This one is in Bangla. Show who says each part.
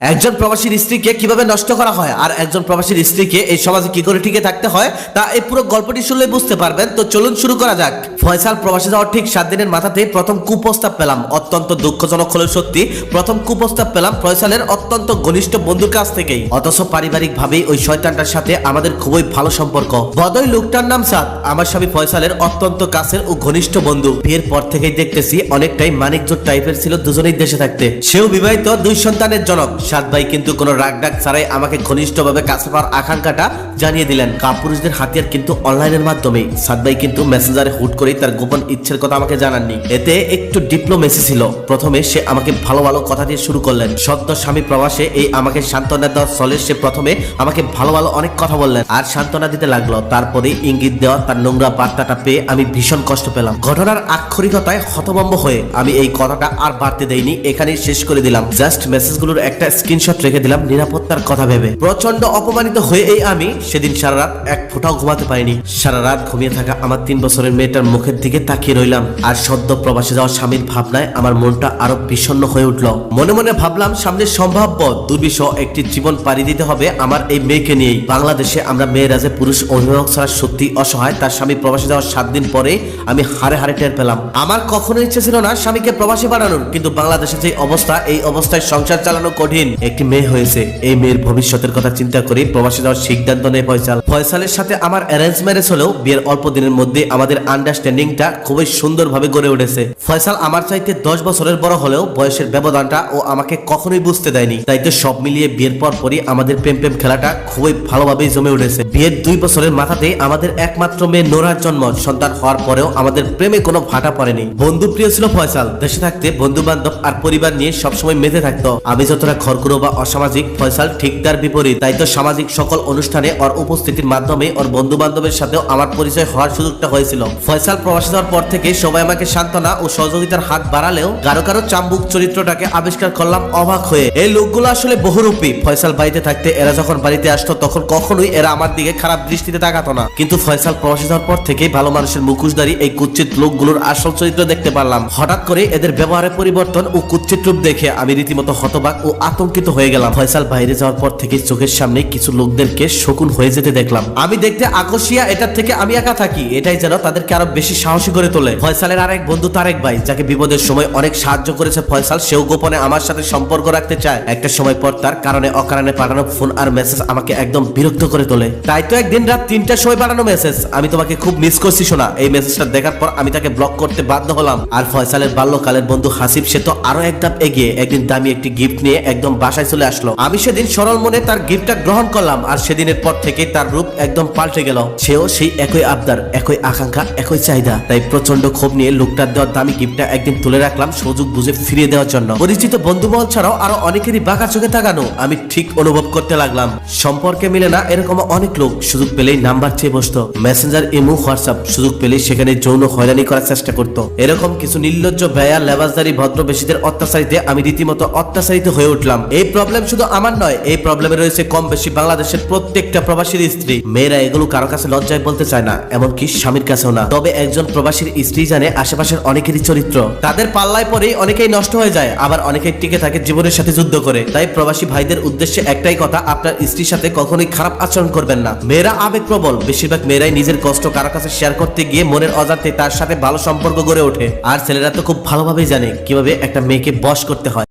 Speaker 1: একজন প্রবাসীর স্ত্রীকে কীভাবে নষ্ট করা হয়? আর একজন প্রবাসীর স্ত্রীকে এই সমাজে কি করে টিকে থাকতে হয়? তা এই পুরো গল্পটি শুনলে বুঝতে পারবেন। তো চলুন শুরু করা যাক। ফয়সাল প্রবাসী যাওয়ার ঠিক সাত দিনের মাথাতেই প্রথম কুপ্রস্তাব পেলাম। অত্যন্ত দুঃখজনক হলেও সত্যি, প্রথম কুপ্রস্তাব পেলাম ফয়সালের অত্যন্ত ঘনিষ্ঠ বন্ধুর কাছ থেকেই। অথচ পারিবারিক ভাবেই ওই শয়তানটার সাথে আমাদের খুবই ভালো সম্পর্ক। বদই লোকটার নাম সাদ। আমার স্বামী ফয়সালের অত্যন্ত কাছের ও ঘনিষ্ঠ বন্ধু। বিয়ের পর থেকেই দেখতেছি অনেকটাই মানিকজোট টাইপের ছিল দুজনেই দেশে থাকতে। সেও বিবাহিত, দুই সন্তানের জনক। সাদ ভাই কিন্তু কোনো রাগ ডাক ছাড়াই আমাকে ঘনিষ্ঠভাবে কাছে পাওয়ার আকাঙ্ক্ষাটা জানিয়ে দিলেন। কাপুরুষদের হাতিয়ার কিন্তু অনলাইনের মাধ্যমে সাদ ভাই কিন্তু মেসেঞ্জারে হুট করেই তার গোপন ইচ্ছের কথা আমাকে জানাননি। এতে একটু ডিপ্লোমেসি ছিল। প্রথমে সে আমাকে ভালো ভালো কথা দিয়ে শুরু করলেন। সত্য স্বামী প্রবাসে এই আমাকে সান্ত্বনা দেওয়ার চলে সে প্রথমে আমাকে ভালো ভালো অনেক কথা বললেন আর সান্ত্বনা দিতে লাগল। তারপরে ইঙ্গিত দেওয়া তার নোংরা বার্তাটা পেয়ে আমি ভীষণ কষ্ট পেলাম। ঘটনার আক্ষরিকতায় হতভম্ব হয়ে আমি এই কথাটা আর বাড়তে দেইনি। এখানেই শেষ করে দিলাম। জাস্ট মেসেজগুলোর একটা স্ক্রিনশট রেখে দিলাম নিরাপত্তার কথা ভেবে। প্রচণ্ড অপমানিত হয়ে এই আমি সেদিন সারা রাত এক ফোঁটাও ঘুমাতে পারিনি। সারা রাত ঘুমিয়ে থাকা আমার তিন বছরের মেয়েটার মুখের দিকে তাকিয়ে রইলাম। আর সদ্য প্রবাসে যাওয়া স্বামীর ভাবনায় আমার মনটা আরও বিষণ্ণ হয়ে উঠল। মনে মনে ভাবলাম, সামনে সম্ভাব্য দুর্বিষহ একটি জীবন পাড়ি দিতে হবে আমার এই মেয়েকে নিয়েই। বাংলাদেশে আমরা মেয়েরা যে পুরুষ অভিভাবক ছাড়া সত্যি অসহায়, তার স্বামী প্রবাসে যাওয়ার সাত দিন পরে আমি হারে হারে টের পেলাম। আমার কখনো ইচ্ছে ছিল না স্বামীকে প্রবাসী বানানোর কিন্তু বাংলাদেশে যে অবস্থা, এই অবস্থায় সংসার চালানো কঠিন। একটি মেয়ে হয়েছে। এই মেয়ের ভবিষ্যতের কথা চিন্তা করে প্রবাসী যাওয়ার সিদ্ধান্ত নেয় ফয়সাল। ফয়সালের সাথে আমার অ্যারেঞ্জ ম্যারেজ হলেও বিয়ের অল্প দিনের মধ্যে আমাদের আন্ডারস্ট্যান্ডিংটা খুবই সুন্দরভাবে গড়ে উঠেছে। ফয়সাল আমার চাইতে দশ বছরের বড় হলেও বয়সের ব্যবধানটা ও আমাকে কখনোই বুঝতে দেয়নি। তাই তো সব মিলিয়ে বিয়ের পর পরই আমাদের প্রেম প্রেম খেলাটা খুবই ভালোভাবেই জমে উঠেছে। বিয়ের দুই বছরের মাথাতেই আমাদের একমাত্র মেয়ে নোরার জন্ম। সন্তান হওয়ার পরেও আমাদের প্রেমে কোনো ভাটা পড়েনি। বন্ধু প্রিয় ছিল ফয়সাল। দেশে থাকতে বন্ধু বান্ধব আর পরিবার নিয়ে সবসময় মেতে থাকতো। আমি যতটা খরকুরো বা অসামাজিক, ফয়সাল ঠিক তার বিপরীত। তাই তো সামাজিক সকল অনুষ্ঠানে ওর উপস্থিতির মাধ্যমে ওর বন্ধু বান্ধবের সাথেও আমার পরিচয় হওয়ার সুযোগটা হয়েছিল। ফয়সাল প্রবাসী যাওয়ার পর থেকে সবাই আমাকে সান্ত্বনা ও সহযোগিতার হাত বাড়ালেও কারও কারও চাম্বুক চরিত্রটাকে আবিষ্কার করলাম অবাক হয়ে। এই লোকগুলো আসলে বহুরূপী। ফয়সাল বাড়িতে থাকতে এরা যখন বাড়িতে আসতো তখন কখনোই এরা আমার দিকে খারাপ দৃষ্টিতে তাকাতো না। কিন্তু ফয়সাল প্রবাসী হওয়ার পর থেকেই ভালো মানুষের মুখোশধারী এই কুচ্ছিত লোকগুলোর আসল চরিত্র দেখতে পারলাম। হঠাৎ করে এদের ব্যবহারের পরিবর্তন ও কুচ্ছিত রূপ দেখে আমি রীতিমতো হতবাক ও আতঙ্কিত হয়ে গেলাম। ফয়সাল বাইরে যাওয়ার পর থেকে চোখের সামনে কিছু লোকদেরকে শকুন হয়ে যেতে দেখলাম। আমি দেখতে আকর্ষিয়া এটার থেকে আমি একা থাকি। এটাই যেন তাদেরকে আরও বেশি সাহসী করে তোলে। ফয়সালের আরেক বন্ধু তারেক ভাই, যাকে বিপদের সময় অনেক সাহায্য করেছে ফয়সাল, সেও গোপনে আমার সাথে সম্পর্ক রাখতে চায়। একটা সময় পর তার কারণে অকারণে পাঠানো ফোন আর মেসেজ আমাকে একদম বিরক্ত করে তোলে। তাই তো একদিন রাত তিনটার সময় পাঠানো মেসেজ আমি তোমাকে খুব মিস করছি শোনা এই মেসেজটা দেখার পর আমি তাকে ব্লক করতে বাধ্য হলাম। আর ফয়সালের বাল্যকালের বন্ধু হাসিব, সে তো আরও এক ধাপ এগিয়ে একদিন দামি একটি গিফট নিয়ে একদম বাসায় চলে আসলো। আমি সেদিন সরল মনে তার গিফটটা গ্রহণ করলাম আর সেদিনের পর থেকে তার রূপ একদম পাল্টে গেল। সেও সেই একই আবদার, একই আকাঙ্ক্ষা, একই চাহিদা। তাই প্রচণ্ড ক্ষোভ নিয়ে লোকটার দেওয়ার দামি গিফটটা একদিন তুলে রাখলাম সুযোগ বুঝে ফিরিয়ে দেওয়ার জন্য। পরিচিত বন্ধু মহল ছাড়াও আরও অনেকেরই বাঁকা চোখে তাকানো। আমি ঠিক অনুভব করতে লাগলাম। সম্পর্কে মিলে না এরকম অনেক লোক সুযোগ পেলেই নাম্বার চেয়ে বসতো। মেসেঞ্জার ইমু হোয়াটসঅ্যাপ সুযোগ পেলেই সেখানে যৌন হয়রানি করার চেষ্টা করত। এরকম কিছু নির্লজ্জ ব্যয়া লেবাসদারি ভদ্রবেশীদের অত্যাচারিতে আমি রীতিমতো অত্যাচারিত হয়ে উঠলাম। এই প্রবলেম শুধু আমার নয়, এই প্রবলেমে রয়েছে কম বেশি বাংলাদেশের প্রত্যেকটা প্রবাসীর স্ত্রী। মেয়েরা এগুলো কারও কাছে লজ্জায় বলতে চায় না, এমনকি স্বামীর কাছেও না। তবে একজন প্রবাসীর স্ত্রী জানে আশেপাশের অনেকেরই চরিত্র। তাদের পাল্লায় পরেই অনেকেই নষ্ট হয়ে যায়, আবার অনেকেই টিকে থাকে জীবনের সাথে যুদ্ধ করে। তাই প্রবাসী ভাইদের উদ্দেশ্যে একটাই কথা, আপনার স্ত্রীর সাথে কখনোই খারাপ আচরণ করবেন না। মেয়েরা আবেগ প্রবল বেশিরভাগ মেয়েরাই নিজের কষ্ট কারও কাছে শেয়ার করতে গিয়ে মনের অজান্তে তার সাথে ভালো সম্পর্ক গড়ে ওঠে। আর ছেলেরা তো খুব ভালোভাবেই জানে কীভাবে একটা মেয়েকে বশ করতে হয়।